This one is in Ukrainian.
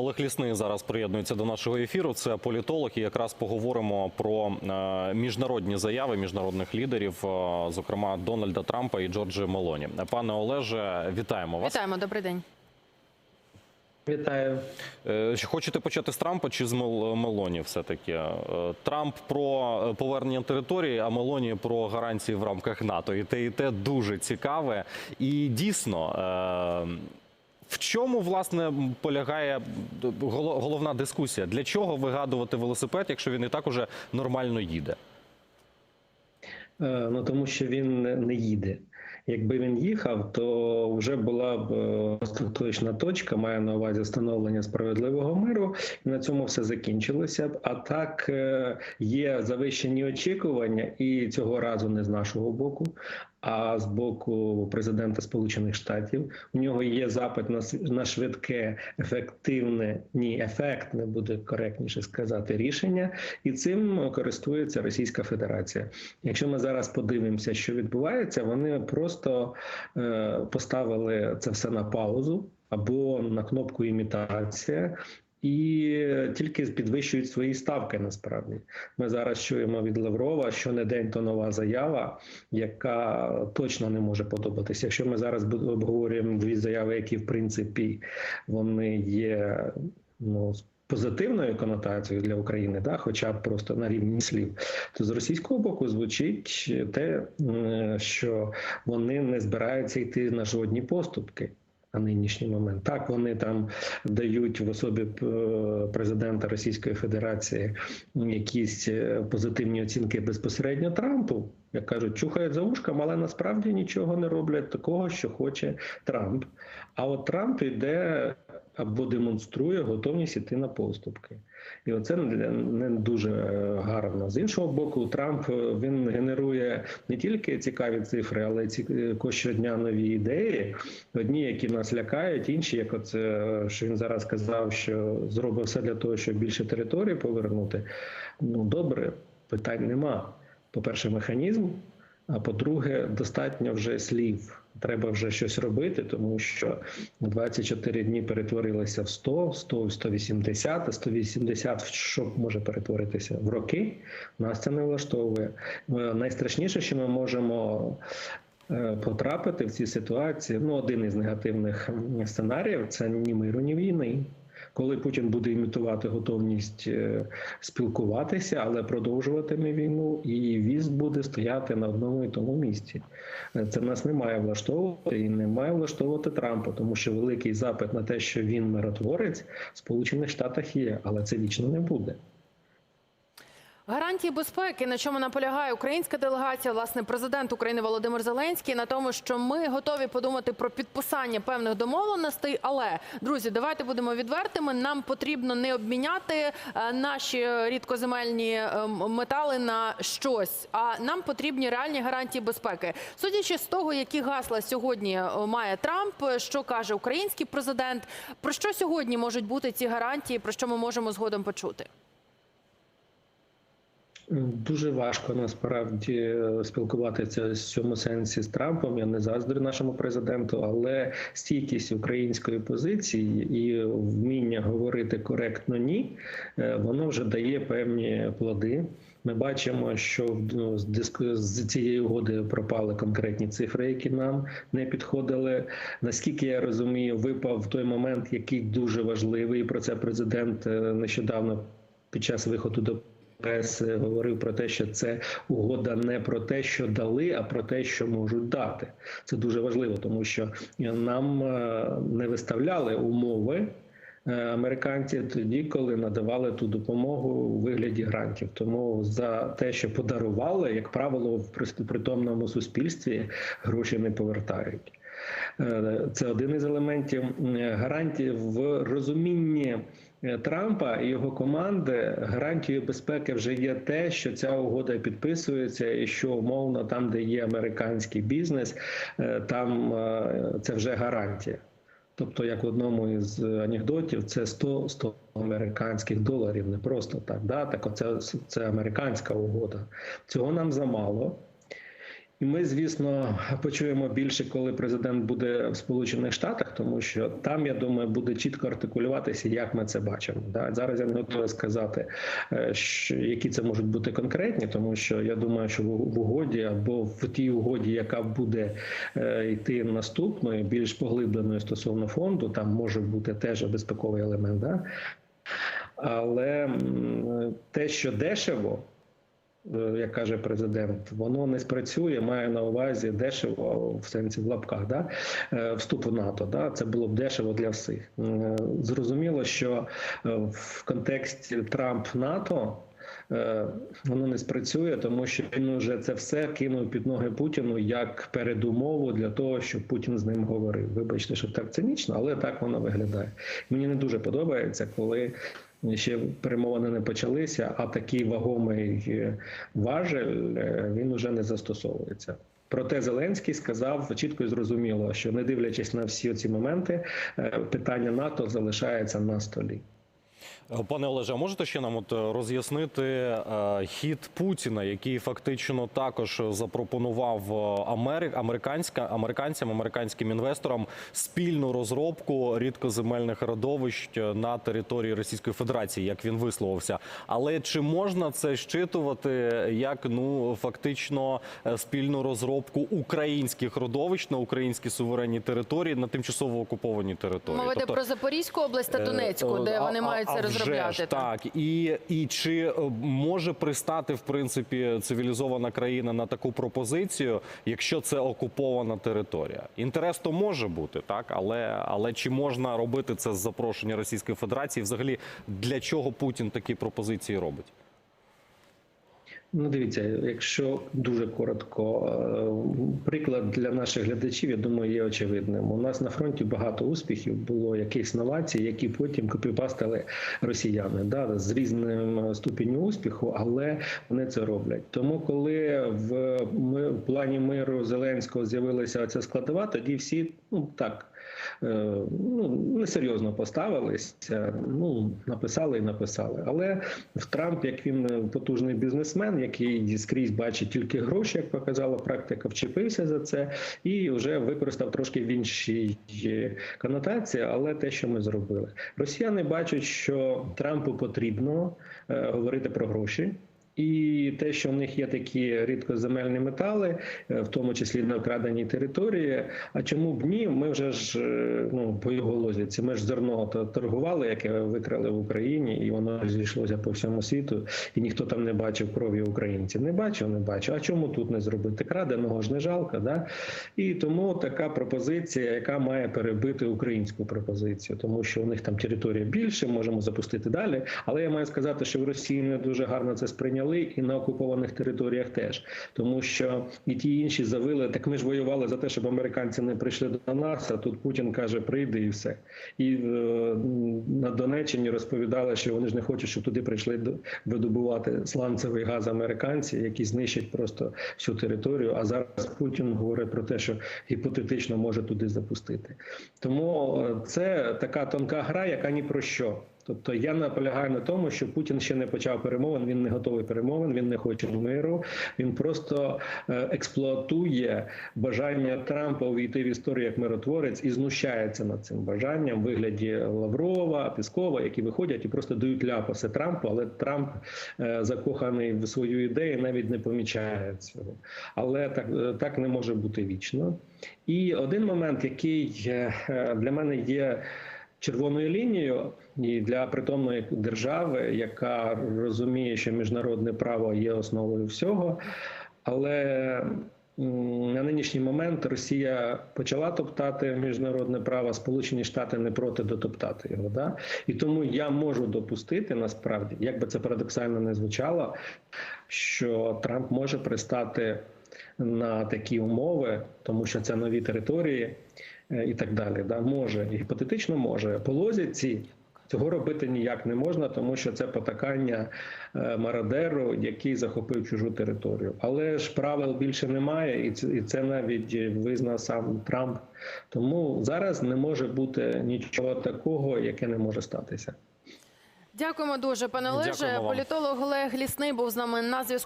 Олег Лісний зараз приєднується до нашого ефіру. Це політолог, і якраз поговоримо про е, міжнародні заяви міжнародних лідерів, е, зокрема Дональда Трампа і Джорджі Мелоні. Пане Олеже, вітаємо вас. Вітаємо, добрий день. Вітаю. Е, Хочете почати з Трампа чи з Мел- Мелоні? Все таки Трамп про повернення території, а Мелоні про гарантії в рамках НАТО. І те, і те дуже цікаве. І дійсно. В чому власне полягає головна дискусія? Для чого вигадувати велосипед, якщо він і так уже нормально їде? Е, Ну тому що він не- не їде. Якби він їхав, то вже була б е, остаточна точка, має на увазі встановлення справедливого миру, і на цьому все закінчилося б. А так е, є завищені очікування, і цього разу не з нашого боку, а з боку президента Сполучених Штатів. У нього є запит на на швидке, ефективне, ні, ефектне буде коректніше сказати рішення, і цим користується Російська Федерація. Якщо ми зараз подивимося, що відбувається, вони просто е, поставили це все на паузу або на кнопку імітація. І тільки підвищують свої ставки. Насправді ми зараз чуємо від Лаврова, що не день, то нова заява, яка точно не може подобатися. Якщо ми зараз обговорюємо дві заяви, які в принципі вони є ну позитивною конотацією для України, да, хоча б просто на рівні слів, то з російського боку звучить те, що вони не збираються йти на жодні поступки. На нинішній момент так вони там дають в особі е, президента Російської Федерації якісь е, позитивні оцінки безпосередньо Трампу, як кажуть, чухають за ушком, але насправді нічого не роблять такого, що хоче Трамп. А от Трамп іде або демонструє готовність іти на поступки. І оце не дуже е, гарно. З іншого боку, Трамп е, він генерує не тільки цікаві цифри, але ці е, щодня нові ідеї. Одні, які нас лякають, інші, як оце що він зараз сказав, що зробив все для того, щоб більше території повернути. Ну добре, питань нема. По-перше, механізм. А по-друге, достатньо вже слів. Треба вже щось робити, тому що 24 дні перетворилися в 100, 100 в 180, а 180 в що може перетворитися в роки. Нас це не влаштовує. Е, Найстрашніше, що ми можемо е, потрапити в ці ситуації. Ну, один із негативних сценаріїв це ні миру, ні війни. Коли Путін буде імітувати готовність е, спілкуватися, але продовжуватиме війну, і віз буде стояти на одному і тому місці. Е, Це нас не має влаштовувати і не має влаштовувати Трампа, тому що великий запит на те, що він миротворець, в Сполучених Штатах є, але це вічно не буде. Гарантії безпеки, на чому наполягає українська делегація, власне, президент України Володимир Зеленський, на тому, що ми готові подумати про підписання певних домовленостей. Але друзі, давайте будемо відвертими. Нам потрібно не обміняти е, наші рідкоземельні е, метали на щось, а нам потрібні реальні гарантії безпеки. Судячи з того, які гасла сьогодні е, має Трамп, що каже український президент, про що сьогодні можуть бути ці гарантії, про що ми можемо згодом почути. Дуже важко насправді спілкуватися в цьому сенсі з Трампом. Я не заздрю нашому президенту, але стійкість української позиції і вміння говорити коректно ні, е, воно вже дає певні плоди. Ми бачимо, що ну, з цієї угоди пропали конкретні цифри, які нам не підходили. Наскільки я розумію, випав той момент, який дуже важливий. і Про це президент е, нещодавно під час виходу до преси говорив про те, що це угода не про те, що дали, а про те, що можуть дати. Це дуже важливо, тому що нам е, не виставляли умови. е, Американці тоді, коли надавали ту допомогу у вигляді грантів, тому за те, що подарували, як правило, в притомному суспільстві гроші не повертають. Е, Це один із елементів Е, гарантії в розумінні е, Трампа і його команди. Гарантією безпеки вже є те, що ця угода підписується, і що умовно там, де є американський бізнес, е, там е, це вже гарантія. Тобто, як в одному із анекдотів, це 100 100 американських доларів, не просто так. Да? Так, оце це американська угода. Цього нам замало. Ми, звісно, почуємо більше, коли президент буде в Сполучених Штатах, тому що там, я думаю, буде чітко артикулюватися, як ми це бачимо. Да? Зараз я не готовий сказати, е, які це можуть бути конкретні, тому що я думаю, що в, угоді або в тій угоді, яка буде е, йти наступною, більш поглибленою стосовно фонду, там може бути теж безпековий елемент. Да? Але те, що дешево, як каже президент, воно не спрацює, має на увазі дешево в сенсі в лапках, да? е, вступ в НАТО. Да? Це було б дешево для всіх. Е, Зрозуміло, що е, в контексті Трамп-НАТО. е, Воно не спрацює, тому що він вже це все кинув під ноги Путіну як передумову для того, щоб Путін з ним говорив. Вибачте, що так цинічно, але так воно виглядає. Мені не дуже подобається, коли ще перемовини не почалися, а такий вагомий е, важель е, він уже не застосовується. Проте Зеленський сказав чітко і зрозуміло, що не дивлячись на всі ці моменти, е, питання НАТО залишається на столі. Пане Олеже, а можете ще нам от е, роз'яснити е, хід Путіна, який фактично також запропонував е, Амери... американська американцям, американським інвесторам спільну розробку рідкоземельних родовищ на території Російської Федерації, як він висловився. Але чи можна це щитувати як ну фактично спільну розробку українських родовищ на українській суверенній території на тимчасово окупованій території? Йде Тобто- про Запорізьку область та Донецьку, де вони а- мають а розробляти вже ж. Так і, і чи е, може пристати в принципі цивілізована країна на таку пропозицію, якщо це окупована територія? Інтерес то може бути, так але але чи можна робити це з запрошення Російської Федерації? Взагалі для чого Путін такі пропозиції робить? Ну, дивіться, якщо дуже коротко, е, приклад для наших глядачів, я думаю, є очевидним. У нас на фронті багато успіхів було якихось новацій, які потім копіпастили росіяни, да, з різним ступенем успіху, але вони це роблять. Тому, коли в, ми, в плані миру Зеленського з'явилася ця складова, тоді всі ну так. Е, Ну, несерйозно поставилися, ну написали і написали. Але в Трамп, як він е, потужний бізнесмен, який скрізь бачить тільки гроші, як показала практика, вчепився за це і вже використав трошки в іншій е, конотації, але те, що ми зробили, росіяни бачать, що Трампу потрібно говорити про гроші. І те, що в них є такі рідкоземельні метали, е, в тому числі на вкраденій території. А чому б ні? Ми вже ж е, ну по його лозіці. Ми ж зерно то торгували, яке викрали в Україні, і воно зійшлося по всьому світу. І ніхто там не бачив крові українців. Не бачив, не бачив. А чому тут не зробити? Краденого ж не жалко, да? І тому така пропозиція, яка має перебити українську пропозицію, тому що у них там територія більше, можемо запустити далі. Але я маю сказати, що в Росії не дуже гарно це сприйняли, і на окупованих територіях теж, тому що і ті інші завили. Так ми ж воювали за те, щоб американці не прийшли до нас. А тут Путін каже, прийде і все. І е, на Донеччині розповідали, що вони ж не хочуть, щоб туди прийшли до- видобувати сланцевий газ американці, які знищать просто всю територію. А зараз Путін говорить про те, що гіпотетично може туди запустити. Тому е, це така тонка гра, яка ні про що. Тобто я наполягаю на тому, що Путін ще не почав перемовин. Він не готовий перемовин, він не хоче миру. Він просто е, експлуатує бажання Трампа увійти в історію як миротворець і знущається над цим бажанням в вигляді Лаврова, Піскова, які виходять і просто дають ляпаси Трампу. Але Трамп е, закоханий в свою ідею, навіть не помічає цього. Але так, е, так не може бути вічно. І один момент, який для мене є червоною лінією і для притомної держави, яка розуміє, що міжнародне право є основою всього, але на нинішній момент Росія почала топтати міжнародне право, Сполучені Штати не проти дотоптати його. Да? І тому я можу допустити насправді, як би це парадоксально не звучало, що Трамп може пристати на такі умови, тому що це нові території і так далі. Да? Може, і гіпотетично може. По лозіці цього робити ніяк не можна, тому що це потакання е, мародеру, який захопив чужу територію. Але ж правил більше немає, і це, і це навіть визнав сам Трамп. Тому зараз не може бути нічого такого, яке не може статися. Дякуємо дуже, пане Олеже. Дякуємо вам. Політолог Олег Лісний був з нами на зв'язку.